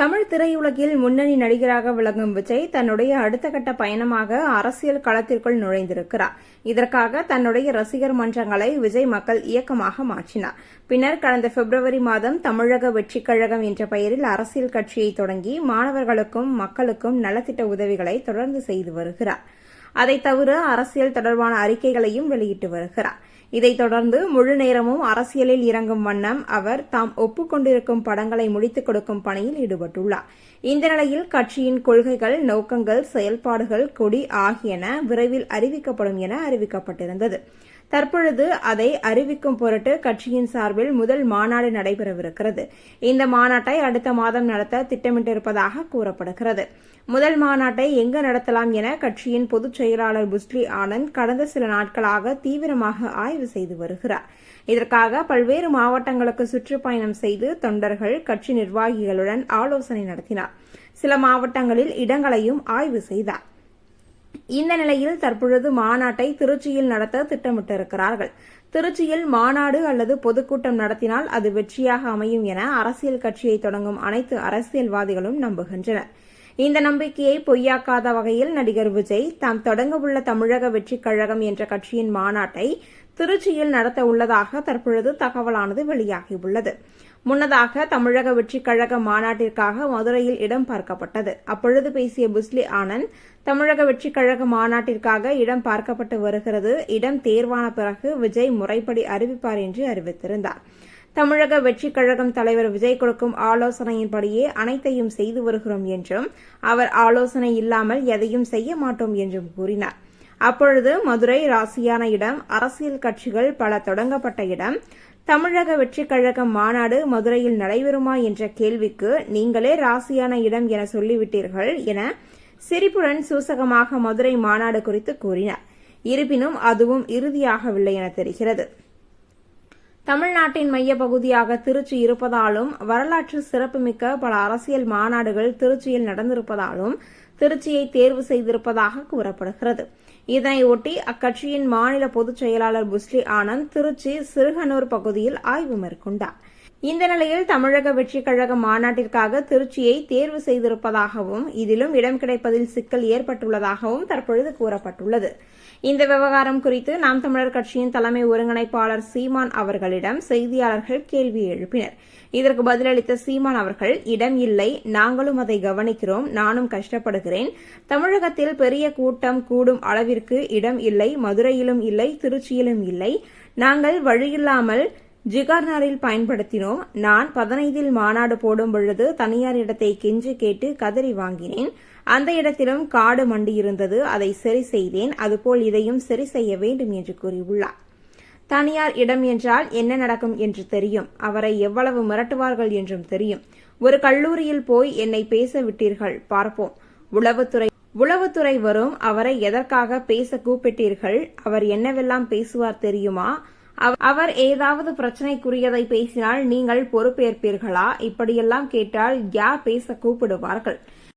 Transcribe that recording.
தமிழ் திரையுலகில் முன்னணி நடிகராக விளங்கும் விஜய் தன்னுடைய அடுத்த கட்ட பயணமாக அரசியல் களத்திற்குள் நுழைந்திருக்கிறார். இதற்காக தன்னுடைய ரசிகர் மன்றங்களை விஜய் மக்கள் இயக்கமாக மாற்றினார். பின்னர் கடந்த பிப்ரவரி மாதம் தமிழக வெற்றிக் கழகம் என்ற பெயரில் அரசியல் கட்சியை தொடங்கி மாணவர்களுக்கும் மக்களுக்கும் நலத்திட்ட உதவிகளை தொடர்ந்து செய்து வருகிறார். அதை தவிர அரசியல் தொடர்பான அறிக்கைகளையும் வெளியிட்டு வருகிறார். இதைத் தொடர்ந்து முழு நேரமும் அரசியலில் இறங்கும் வண்ணம் அவர் தாம் ஒப்புக்கொண்டிருக்கும் படங்களை முடித்துக் கொடுக்கும் பணியில் ஈடுபட்டுள்ளார். இந்த நிலையில் கட்சியின் கொள்கைகள் நோக்கங்கள் செயல்பாடுகள் கொடி ஆகியன விரைவில் அறிவிக்கப்படும் என அறிவிக்கப்பட்டிருந்தது. தற்பொழுது அதை அறிவிக்கும் பொருட்டு கட்சியின் சார்பில் முதல் மாநாடு நடைபெறவிருக்கிறது. இந்த மாநாட்டை அடுத்த மாதம் நடத்த திட்டமிட்டிருப்பதாக கூறப்படுகிறது. முதல் மாநாட்டை எங்கு நடத்தலாம் என கட்சியின் பொதுச் செயலாளர் புஸ்லி ஆனந்த் கடந்த சில நாட்களாக தீவிரமாக ஆய்வு செய்து வருகிறார். இதற்காக பல்வேறு மாவட்டங்களுக்கு சுற்றுப்பயணம் செய்து தொண்டர்கள் கட்சி நிர்வாகிகளுடன் ஆலோசனை நடத்தினார். சில மாவட்டங்களில் இடங்களையும் ஆய்வு செய்தார். இந்த நிலையில் தற்பொழுது மாநாட்டை திருச்சியில் நடத்த திட்டமிட்டிருக்கிறார்கள். திருச்சியில் மாநாடு அல்லது பொதுக்கூட்டம் நடத்தினால் அது வெற்றியாக அமையும் என அரசியல் கட்சியை தொடங்கும் அனைத்து அரசியல்வாதிகளும் நம்புகின்றனர். இந்த நம்பிக்கையை பொய்யாக்காத வகையில் நடிகர் விஜய் தாம் தொடங்கவுள்ள தமிழக வெற்றிக் கழகம் என்ற கட்சியின் மாநாட்டை திருச்சியில் நடத்த உள்ளதாக தற்பொழுது தகவலானது வெளியாகியுள்ளது. முன்னதாக தமிழக வெற்றிக் கழக மாநாட்டிற்காக மதுரையில் இடம் பார்க்கப்பட்டது. அப்பொழுது பேசிய புஸ்லி ஆனந்த் தமிழக வெற்றிக் கழக மாநாட்டிற்காக இடம் பார்க்கப்பட்டு வருகிறது. இடம் தேர்வான பிறகு விஜய் முறைப்படி அறிவிப்பார் என்று அறிவித்திருந்தார். தமிழக வெற்றிக் கழகம் தலைவர் விஜய் கொடுக்கும் ஆலோசனையின்படியே அனைத்தையும் செய்து வருகிறோம் என்றும் அவர் ஆலோசனை இல்லாமல் எதையும் செய்ய மாட்டோம் என்றும் கூறினார். அப்பொழுது மதுரை ராசியான இடம் அரசியல் கட்சிகள் பல தொடங்கப்பட்ட இடம். தமிழக வெற்றிக் கழகம் மாநாடு மதுரையில் நடைபெறுமா என்ற கேள்விக்கு நீங்களே ராசியான இடம் என சொல்லிவிட்டீர்கள் என சிரிப்புடன் சூசகமாக மதுரை மாநாடு குறித்து கூறினார். இருப்பினும் அதுவும் இறுதியாகவில்லை என தெரிகிறது. தமிழ்நாட்டின் மையப்பகுதியாக திருச்சி இருப்பதாலும் வரலாற்று சிறப்புமிக்க பல அரசியல் மாநாடுகள் திருச்சியில் நடந்திருப்பதாலும் திருச்சியை தேர்வு செய்திருப்பதாக கூறப்படுகிறது. இதனையொட்டி அக்கட்சியின் மாநில பொதுச் செயலாளர் புஸ்லி ஆனந்த் திருச்சி சிறுகனூர் பகுதியில் ஆய்வு மேற்கொண்டார். இந்த நிலையில் தமிழக வெற்றிக் கழக மாநாட்டிற்காக திருச்சியை தேர்வு செய்திருப்பதாகவும் இதிலும் இடம் கிடைப்பதில் சிக்கல் ஏற்பட்டுள்ளதாகவும் தற்பொழுது கூறப்பட்டுள்ளது. இந்த விவகாரம் குறித்து நாம் தமிழர் கட்சியின் தலைமை ஒருங்கிணைப்பாளர் சீமான் அவர்களிடம் செய்தியாளர்கள் கேள்வி எழுப்பினர். இதற்கு பதிலளித்த சீமான் அவர்கள் இடம் இல்லை நாங்களும் அதை கவனிக்கிறோம் நானும் கஷ்டப்படுகிறேன். தமிழகத்தில் பெரிய கூட்டம் கூடும் அளவிற்கு இடம் இல்லை மதுரையிலும் இல்லை திருச்சியிலும் இல்லை. நாங்கள் வழியில்லாமல் ஜிகார்னாரில் பயன்படுத்தினோம். நான் பதினைந்தில் மாநாடு போடும் பொழுது தனியார் இடத்தை கெஞ்சி கேட்டு கதறி வாங்கினேன். அந்த இடத்திலும் காடு மண்டி இருந்தது. அதை சரி செய்தேன். அதுபோல் இதையும் சரி செய்ய வேண்டும் என்று கூறியுள்ளார். தனியார் இடம் என்றால் என்ன நடக்கும் என்று தெரியும். அவரை எவ்வளவு மிரட்டுவார்கள் என்றும் தெரியும். ஒரு கல்லூரியில் போய் என்னை பேச விட்டீர்கள். பார்ப்போம். உளவுத்துறை உளவுத்துறை வரும் அவரை எதற்காக பேச கூப்பிட்டீர்கள்? அவர் என்னவெல்லாம் பேசுவார் தெரியுமா? அவர் ஏதாவது பிரச்சனைக்குரியதை பேசினால் நீங்கள் பொறுப்பேற்பீர்களா? இப்படியெல்லாம் கேட்டால் யார் பேச கூப்பிடுவார்கள்?